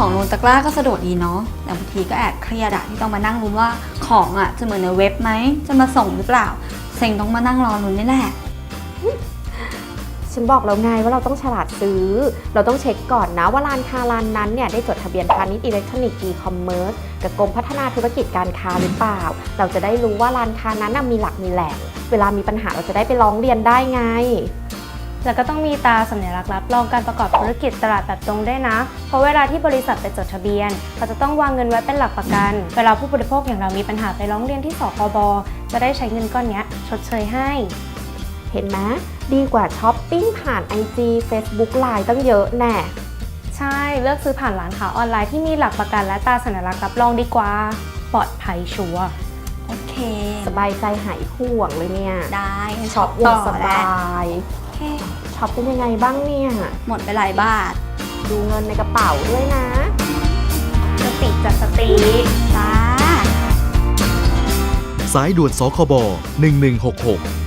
ของลงตะกร้าก็สะดวกดีเนาะแต่บางทีก็แอบเครียดอะที่ต้องมานั่งลุ้นว่าของอะจะเหมือนในเว็บไหมจะมาส่งหรือเปล่าเซ็งต้องมานั่งรอลุ้นนี่แหละ ฉันบอกแล้วไงว่าเราต้องฉลาดซื้อ เราต้องเช็คก่อนนะว่าร้านค้าร้านนั้นเนี่ยได้จดทะเบียนพาณิชย์อิเล็กทรอนิกส์อีคอมเมิร์ซกับกรมพัฒนาธุรกิจการค้าหรือเปล่า เราจะได้รู้ว่าร้านค้านั้นน่ะมีหลักมีแหล่งเวลามีปัญหาเราจะได้ไปร้องเรียนได้ไง แล้วก็ต้องมีตราสัญลักษณ์รับรองการประกอบธุรกิจตลาดแบบตรงด้วยนะ เพราะเวลาที่บริษัทไปจดทะเบียน เขาจะต้องวางเงินไว้เป็นหลักประกัน เวลาผู้บริโภคอย่างเรามีปัญหาไปร้องเรียนที่สคบจะได้ใช้เงินก้อนเนี้ยชดเชยให้ เห็นไหมดีกว่าช้อปปิ้งผ่าน IG Facebook Line ตั้งเยอะแน่ใช่เลือกซื้อผ่านร้านค้าออนไลน์ที่มีหลักประกันและตราสัญลักษณ์รับรองดีกว่าปลอดภัยชัวร์โอเค สบายใจหายห่วงเลยเนี่ย ได้งั้นช็อปอต่ย่างอสแล้วบายโอเค ช็อปเป็นยังไงบ้างเนี่ย หมดไปหลายบาทดูเงินในกระเป๋าด้วยนะ สติจัดสติจ้า สายด่วนสคบ1166